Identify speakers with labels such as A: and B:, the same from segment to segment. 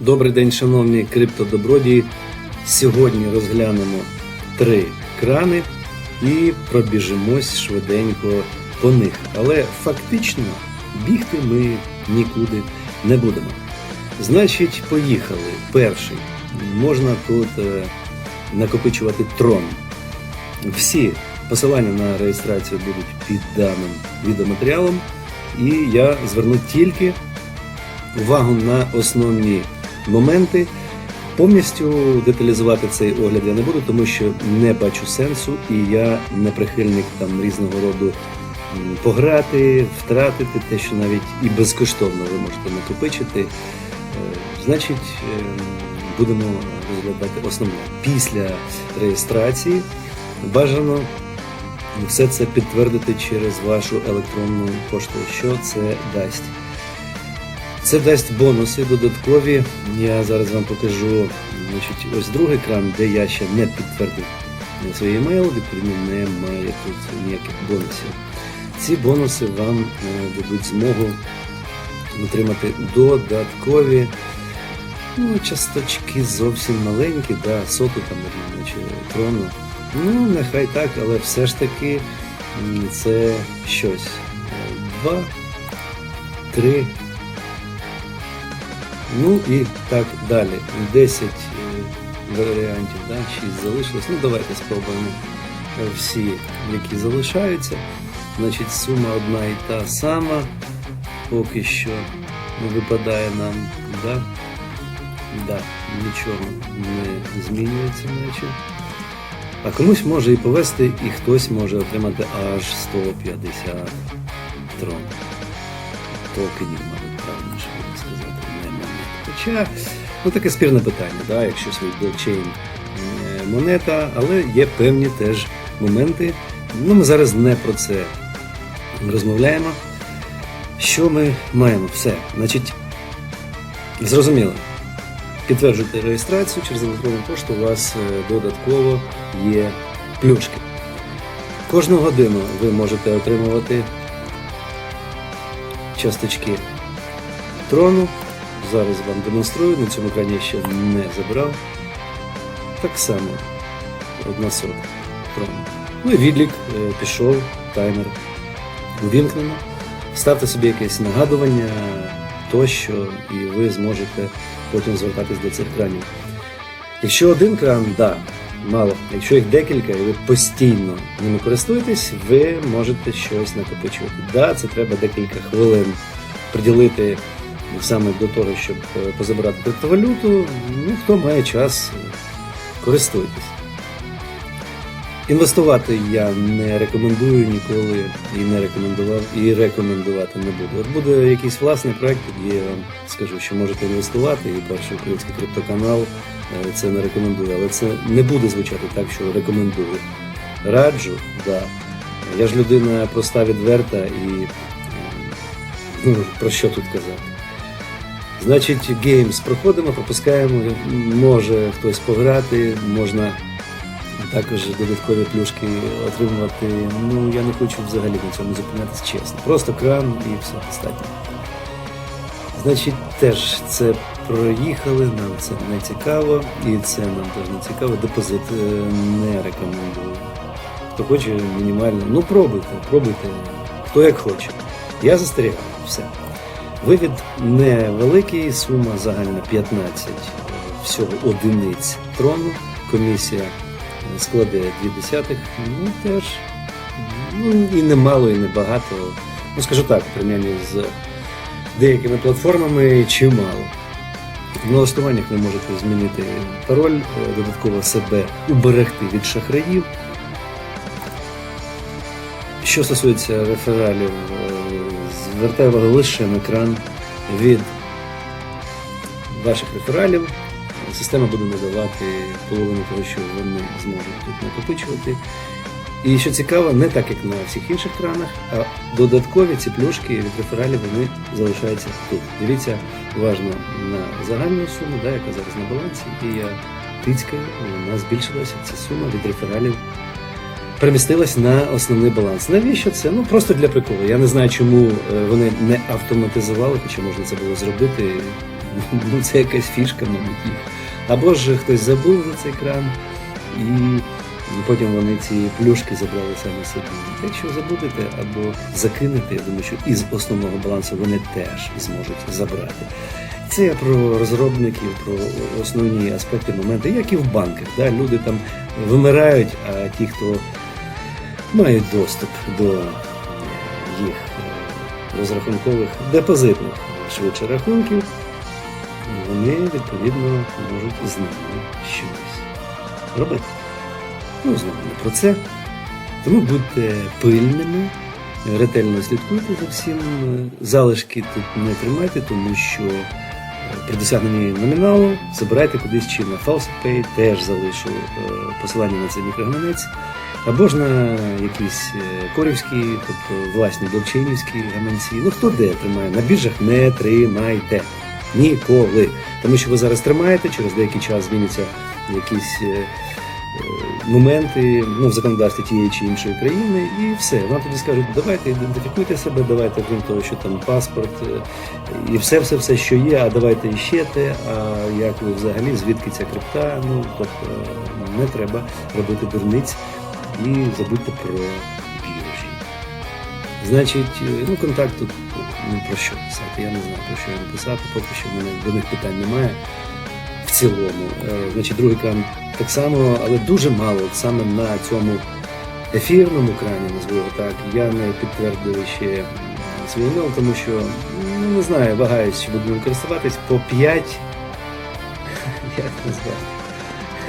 A: Добрий день, шановні криптодобродії. Сьогодні розглянемо три крани і пробіжимось швиденько по них. Але фактично бігти ми нікуди не будемо. Значить, поїхали. Перший. Можна тут е, накопичувати трон. Всі посилання на реєстрацію будуть під даним відеоматеріалом. І я зверну тільки увагу на основні моменти. Повністю деталізувати цей огляд я не буду, тому що не бачу сенсу, і я не прихильник там різного роду пограти, втратити те, що навіть і безкоштовно ви можете накопичити. Е, Значить, е, будемо розглядати основне. Після реєстрації бажано все це підтвердити через вашу електронну пошту. Що це дасть? Це дасть бонуси додаткові. Я зараз вам покажу значить, ось другий екран, де я ще не підтвердив свій емейл, відповідно, немає тут ніяких бонусів. Ці бонуси вам е, дадуть змогу отримати додаткові ну, часточки зовсім маленькі, да, соту там, наче трону. Ну, нехай так, але все ж таки це щось. Е, Два, три. Ну і так далі. 10 е, варіантів, да? 6 залишилось. Ну давайте спробуємо е, всі, які залишаються. Значить, сума одна і та сама. Поки що не випадає нам, да? Да, нічого не змінюється, наче. А комусь може і повести, і хтось може отримати аж 150 трон. Токенів, мабуть, правильніше буде сказати, не монет. Хоча, ну таке спірне питання, да, якщо свій блокчейн е, монета, але є певні теж моменти. Ну, ми зараз не про це розмовляємо. Що ми маємо? Все. Значить, зрозуміло. Підтверджуйте реєстрацію через електронну пошту, у вас е, додатково є плюшки. Кожну годину ви можете отримувати часточки трону. Зараз вам демонструю, на цьому я ще не забрав. Так само одна сота трону. Ну і відлік е, пішов, таймер увімкнено. Ставте собі якесь нагадування тощо, і ви зможете потім звертатись до цих кранів. Якщо один кран, да, мало. Якщо їх декілька, і ви постійно ними користуєтесь, ви можете щось накопичувати. Да, це треба декілька хвилин приділити саме до того, щоб е, позабирати криптовалюту. Ну, хто має час, е, користуйтесь. Інвестувати я не рекомендую ніколи і не рекомендував, і рекомендувати не буду. От буде якийсь власний проект, тоді я вам скажу, що можете інвестувати, і перший український криптоканал е, це не рекомендує, але це не буде звучати так, що рекомендую. Раджу, да. Я ж людина проста відверта і ну, про що тут казати. Значить, геймс проходимо, пропускаємо, може хтось пограти, можна також додаткові плюшки отримувати. Ну, я не хочу взагалі на цьому зупинятися чесно. Просто кран і все достатньо. Значить, теж це проїхали, нам це не цікаво, і це нам теж не цікаво. Депозит е, не рекомендую. Хто хоче мінімально, ну пробуйте, пробуйте, хто як хоче. Я застерігаю, все. Вивід невеликий, сума загальна 15 е, всього одиниць трону. Комісія е, складе 2 десятих, ну теж ну, і не мало, і не багато. Ну, скажу так, порівнянні з деякими платформами чимало. В налаштуваннях ви можете змінити пароль, е, додатково себе уберегти від шахраїв. Що стосується рефералів, е, звертаю увагу лише на екран від ваших рефералів. Система буде надавати половину того, що вони зможуть тут накопичувати. І що цікаво, не так як на всіх інших кранах, а додаткові ці плюшки від рефералів вони залишаються тут. Дивіться уважно на загальну суму, да, яка зараз на балансі, і я тицькаю, вона збільшилася. Ця сума від рефералів перемістилась на основний баланс. Навіщо це? Ну просто для приколу. Я не знаю, чому е, вони не автоматизували, хоча можна це було зробити. ну це якась фішка, мабуть. Або ж хтось забув за цей кран, і потім вони ці плюшки забрали саме собі. Якщо забудете або закинете, я думаю, що із основного балансу вони теж зможуть забрати. Це про розробників, про основні аспекти, моменти, як і в банках. Да? Люди там вимирають, а ті, хто мають доступ до їх розрахункових депозитних швидше рахунків, вони відповідно можуть з ними щось робити. Ну, знову не про це. Тому будьте пильними, ретельно слідкуйте за всім. Залишки тут не тримайте, тому що при досягненні номіналу забирайте кудись чи на FalsiPay, теж залишу е, посилання на цей мікрогаманець, або ж на якісь е, корівські, тобто власні блокчейнівські гаманці. Ну хто де тримає? На біржах не тримайте. Ніколи. Тому що ви зараз тримаєте, через деякий час зміняться якісь е, е, моменти ну, в законодавстві тієї чи іншої країни, і все. Вам тоді скажуть, давайте ідентифікуйте себе, давайте, крім того, що там паспорт, і все, все, все, що є, а давайте іще те, а як ви взагалі, звідки ця крипта, ну тобто не треба робити дурниць і забудьте про біржі. Значить, е, ну контакт тут ну, про що писати. Я не знаю про що я написати, поки що в мене до них питань немає. В цілому. Е, Значить, другий кран так само, але дуже мало саме на цьому ефірному крані, назву його так. Я не підтвердив ще свій email, тому що ну, не знаю, вагаюсь, чи буду користуватись по 5. Як назвати?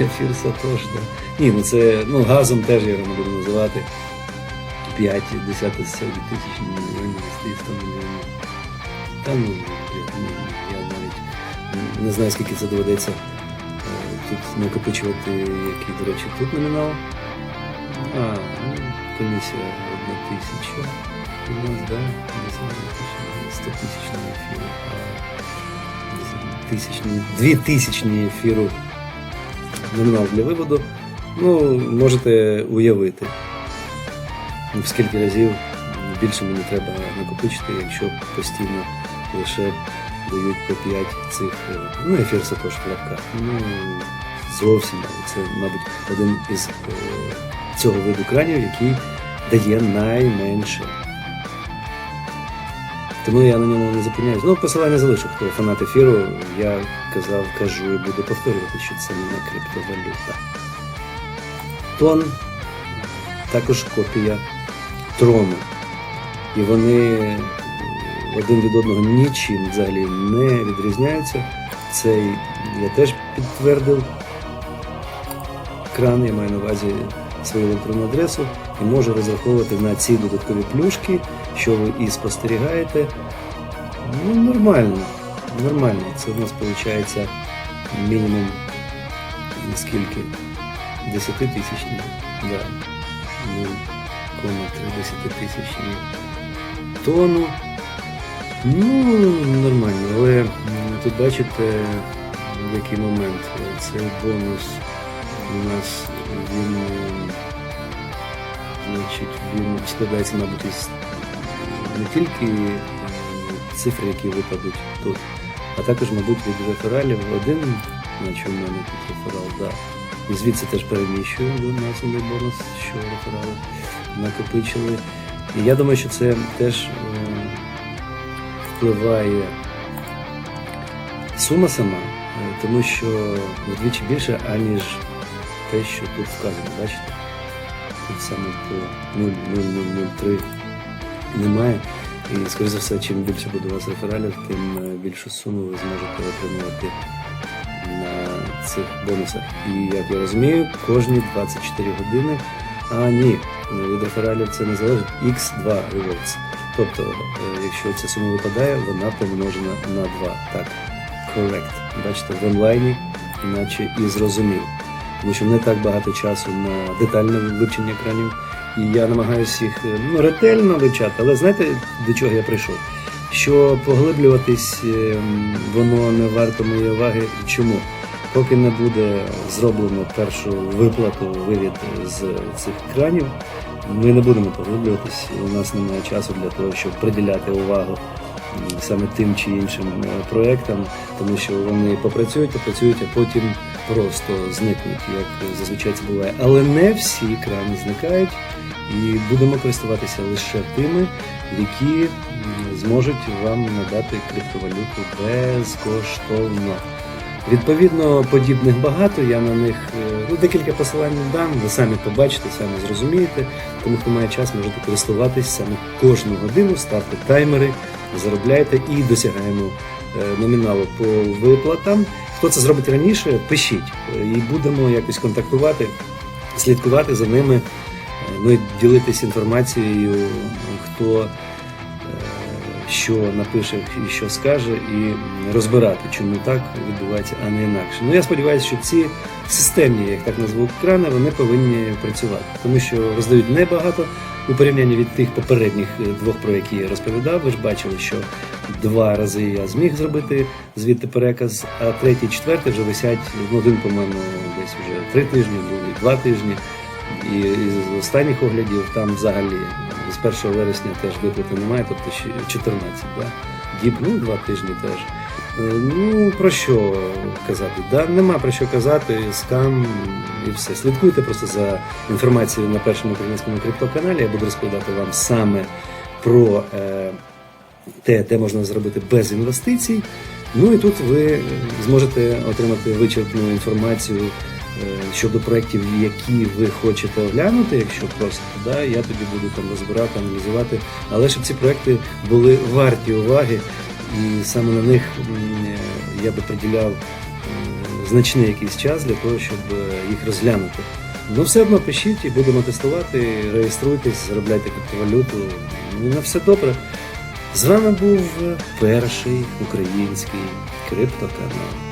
A: Ефір Сатош, да. Ні, ну це ну газом теж я буду називати. 5, 10 тисячні мільйонів, 100 мільйонів. Та ну, я навіть не знаю, скільки це доведеться е, тут накопичувати, який, до речі, тут номінал. А, ну, комісія одна тисяча. У нас, да, десь одна тисяча, 100 тисячні ефіру. Тисячні, дві тисячні ефіру номінал для виводу. Ну, можете уявити, в скільки разів більше мені треба накопичити, якщо постійно лише дають по 5 цих, е, ну, ефір також в лапках. Ну, зовсім. Це, мабуть, один із е, цього виду кранів, який дає найменше. Тому я на ньому не зупиняюсь. Ну, посилання залишу, хто фанат ефіру, я казав, кажу і буду повторювати, що це не криптовалюта. Тон також копія трону. І вони один від одного нічим взагалі не відрізняються. Цей я теж підтвердив кран, я маю на увазі свою електронну адресу і можу розраховувати на ці додаткові плюшки, що ви і спостерігаєте. Ну, нормально. Нормально. Це у нас виходить мінімум скільки? 10 тисячні. Да. 0,3 тисячні тону. Ну, нормально, але тут бачите, в який момент. Цей бонус у нас він, значить, він складається, мабуть, із не тільки е, цифри, які випадуть тут, а також, мабуть, від рефералів. Один, наче у мене тут реферал, да. І звідси теж переміщую до нас бонус, що реферали накопичили. І я думаю, що це теж е, впливає сума сама, е, тому що вдвічі більше, аніж те, що тут вказано. Бачите? Тут саме по 0,0003 немає. І, скоріше за все, чим більше буде у вас рефералів, тим е, більшу суму ви зможете отримувати на цих бонусах. І як я розумію, кожні 24 години. А ні, від рефералів це не залежить X2 Rewards. Тобто, е, якщо ця сума випадає, вона помножена на 2. Так, correct. Бачите, в онлайні, іначе і зрозумів. Тому що не так багато часу на детальне вивчення екранів. І я намагаюся їх е, ну, ретельно вивчати, але знаєте, до чого я прийшов? Що поглиблюватись е, воно не варто моєї уваги. Чому? Поки не буде зроблено першу виплату, вивід з цих кранів, ми не будемо поглиблюватись. У нас немає часу для того, щоб приділяти увагу саме тим чи іншим е, проектам, тому що вони попрацюють, попрацюють, а потім просто зникнуть, як зазвичай це буває. Але не всі крани зникають, і будемо користуватися лише тими, які зможуть вам надати криптовалюту безкоштовно. Відповідно, подібних багато. Я на них е, ну, декілька посилань дам. Ви самі побачите, самі зрозумієте. Тому хто має час, можете користуватись саме кожну годину, ставте таймери, заробляйте і досягаємо е, номіналу по виплатам. Хто це зробить раніше, пишіть е, і будемо якось контактувати, слідкувати за ними, е, ну і ділитись інформацією, хто що напише і що скаже, і розбирати, чому так відбувається, а не інакше. Ну я сподіваюся, що ці системні, я їх так назву, крани, вони повинні працювати, тому що роздають небагато у порівнянні від тих попередніх е, двох, про які я розповідав. Ви ж бачили, що два рази я зміг зробити звідти переказ, а третій, четвертий вже висять ну, один, по-моєму, десь вже три тижні, другий два тижні. І з останніх оглядів там взагалі з 1 вересня теж виплати немає, тобто ще 14, да? діб, ну два тижні теж. Е, Ну про що казати? Да, нема про що казати, скам і все. Слідкуйте просто за інформацією на першому українському криптоканалі. Я буду розповідати вам саме про е, те, де можна зробити без інвестицій. Ну і тут ви зможете отримати вичерпну інформацію щодо проєктів, які ви хочете оглянути, якщо просто да, я тоді буду там розбирати, аналізувати. Але щоб ці проекти були варті уваги, і саме на них е, я би приділяв е, значний якийсь час для того, щоб е, їх розглянути. Ну, все одно пишіть і будемо тестувати, реєструйтесь, заробляйте криптовалюту. Ну, на все добре. З вами був перший український криптоканал.